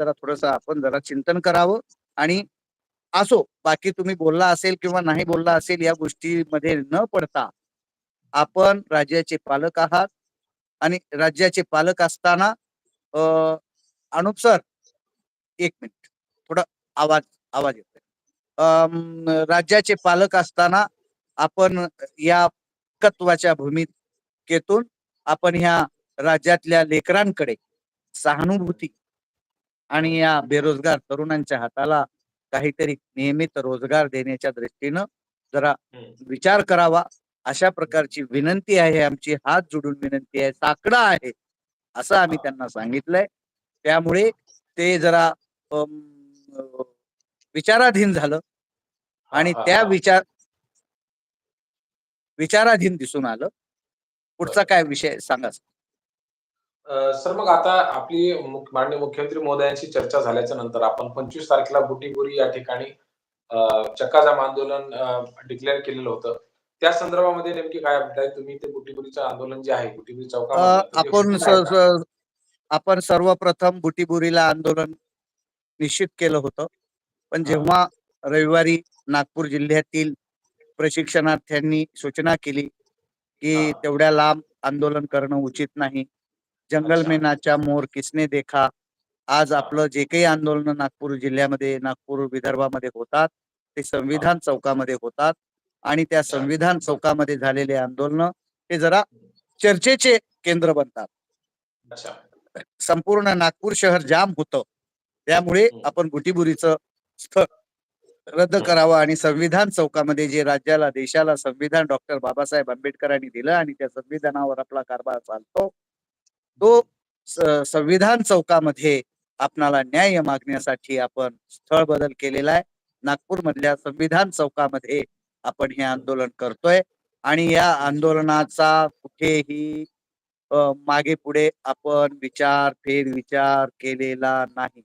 जरा थोडस आपण जरा चिंतन करावं आणि असो बाकी तुम्ही बोलला असेल किंवा नाही बोलला असेल या गोष्टीमध्ये न पडता आपण राज्याचे पालक आहात आणि राज्याचे पालक असताना अ अनुप सर एक मिनिट थोडा आवाज आवाज येतोय. राज्याचे पालक असताना आपण या कत्वाच्या भूमिकेतून आपण ह्या राज्यातल्या लेकरांकडे सहानुभूती आणि या बेरोजगार तरुणांच्या हाताला काहीतरी नियमित रोजगार देण्याच्या दृष्टीनं जरा हम्म. विचार करावा. अशा प्रकारची विनंती आहे आमची हात जोडून विनंती आहे साकडं आहे असं आम्ही त्यांना सांगितलंय. त्यामुळे ते जरा अम, अ, विचाराधीन झालं आणि हा, त्या हा. विचार विचाराधीन दिसून आलं. पुढचा काय विषय सांगा अ, सर मग आता आपली माननीय मुख्यमंत्री महोदयांशी चर्चा झाल्याच्यानंतर आपण पंचवीस तारखेला बुटीबुरी या ठिकाणी चक्काजाम आंदोलन डिक्लेअर केलेलं होतं त्या संदर्भामध्ये नेमकी काय अपडेट आहे तुम्ही ते बुटीबुरीचं आंदोलन जे आहे बुटीबुरी चौकामध्ये आपण आपण सर्वप्रथम बुटीबुरीला आंदोलन निश्चित केलं होतं पण. जेव्हा रविवारी नागपूर जिल्ह्यातील प्रशिक्षणार्थ्यांनी सूचना केली की. तेवढ्या लांब आंदोलन करणं उचित नाही जंगल. में नाचा मोर किसने देखा आज हा. आपलं जे काही आंदोलन नागपूर जिल्ह्यामध्ये नागपूर विदर्भामध्ये होतात ते संविधान चौकामध्ये होतात आणि त्या. संविधान चौकामध्ये झालेले आंदोलन हे जरा चर्चेचे केंद्र बनतात संपूर्ण नागपूर शहर जाम होतं त्यामुळे हम्म. आपण बुटीबुरीचं स्थळ रद्द हम्म. करावं आणि संविधान चौकामध्ये जे राज्याला देशाला संविधान डॉक्टर बाबासाहेब आंबेडकरांनी दिलं आणि त्या संविधानावर आपला कारभार चालतो तो संविधान चौकामध्ये आपणाला न्याय मागण्यासाठी आपण स्थळ बदल केलेला आहे. नागपूर मधल्या संविधान चौकामध्ये आपण हे आंदोलन करतोय आणि या आंदोलनाचा कुठेही मागे पुढे आपण विचार फेरविचार केलेला नाही.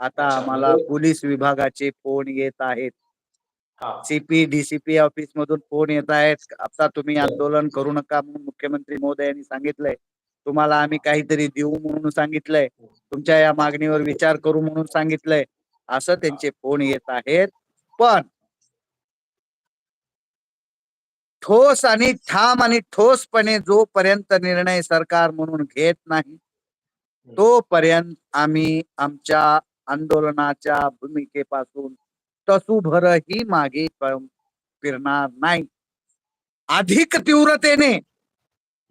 आता आम्हाला म्हणजे- पोलीस विभागाचे फोन येत आहेत. सीपी डीसीपी ऑफिस मधून फोन येत आहेत. आता तुम्ही. आंदोलन करू नका म्हणून मुख्यमंत्री महोदयांनी सांगितलंय. तुम्हाला आम्ही काहीतरी देऊ म्हणून सांगितलंय. तुमच्या या मागणीवर विचार करू म्हणून सांगितलंय. असं त्यांचे फोन येत आहेत. पण ठोस आणि ठाम आणि ठोसपणे जोपर्यंत निर्णय सरकार म्हणून घेत नाही तोपर्यंत आम्ही आमच्या आंदोलनाच्या भूमिकेपासून तसूभरही मागे फिरणार नाही. अधिक तीव्रतेने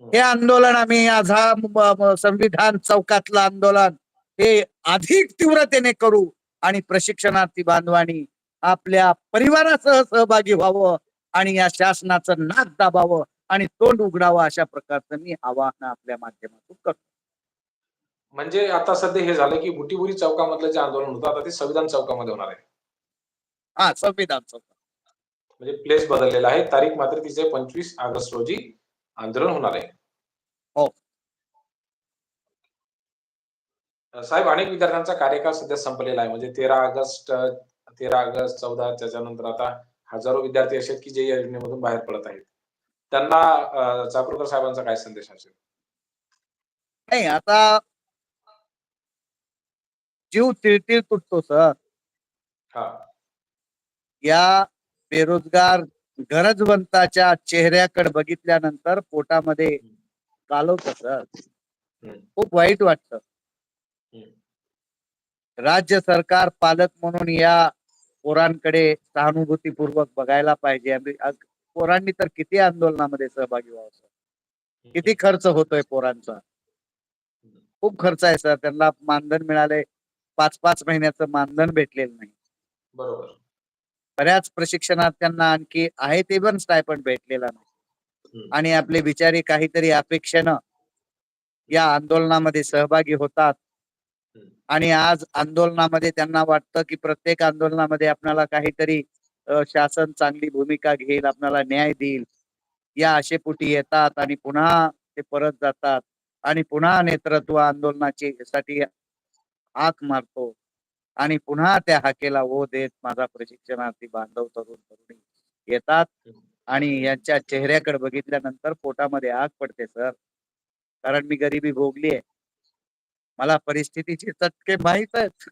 हे आंदोलन आम्ही आज हा संविधान चौकातलं आंदोलन हे अधिक तीव्रतेने करू आणि प्रशिक्षणार्थी बांधवांनी आपल्या परिवारासह सहभागी व्हावं आणि या शासनाचं नाक दाबावं आणि तोंड उघडावं अशा प्रकारचं मी आवाहन आपल्या माध्यमातून करतो. म्हणजे आता सध्या हे झालं की बुटीबुरी चौकामधलं जे आंदोलन होतं आता ते संविधान चौकामध्ये होणार आहे. हा संविधान चौक. म्हणजे प्लेस बदललेला आहे. तारीख मात्र तिचे पंचवीस ऑगस्ट रोजी आंदोलन होणार आहे. हो. साहेब अनेक विद्यार्थ्यांचा कार्यकाळ सध्या संपलेला आहे. म्हणजे तेरा ऑगस्ट तेरा ऑगस्ट चौदा त्याच्यानंतर आता हजारो विद्यार्थी असे की जे या योजनेमधून बाहेर पडत आहेत. त्यांना चाकूरकर साहेबांचा काय संदेश असेल? नाही आता जीव तिळतिळ तुटतो सर. हा. या बेरोजगार गरजवंताच्या चेहऱ्याकडे बघितल्यानंतर पोटामध्ये कालवतं सर. खूप वाईट वाटतं. राज्य सरकार पालक म्हणून या पोरांकडे सहानुभूतीपूर्वक बघायला पाहिजे. पोरांनी तर किती आंदोलनामध्ये सहभागी व्हावं सर. किती खर्च होतोय पोरांचा. खूप खर्च आहे सर. त्यांना मानधन मिळाले पाच पाच महिन्याचं मानधन भेटलेलं नाही. बरोबर. बऱ्याच प्रशिक्षणार्थ्यांना आणखी आहे ते पण स्टायपंड भेटलेला नाही. आणि आपले बिचारे काहीतरी अपेक्षेनं या आंदोलनामध्ये सहभागी होतात. आणि आज आंदोलनामध्ये त्यांना वाटतं की प्रत्येक आंदोलनामध्ये आपल्याला काहीतरी शासन चांगली भूमिका घेईल आपल्याला न्याय देईल. या आशेपोटी येतात आणि पुन्हा ते परत जातात. आणि पुन्हा नेतृत्व आंदोलनाची साठी हाक मारतो. आणि पुन्हा त्या हाकेला ओ देत माझा प्रशिक्षणार्थी बांधव तरुण तरुणी येतात आणि यांच्या चेहऱ्याकडे बघितल्यानंतर पोटामध्ये आग पडते सर. कारण मी गरिबी भोगली आहे मला परिस्थितीचे चटके माहीत आहेत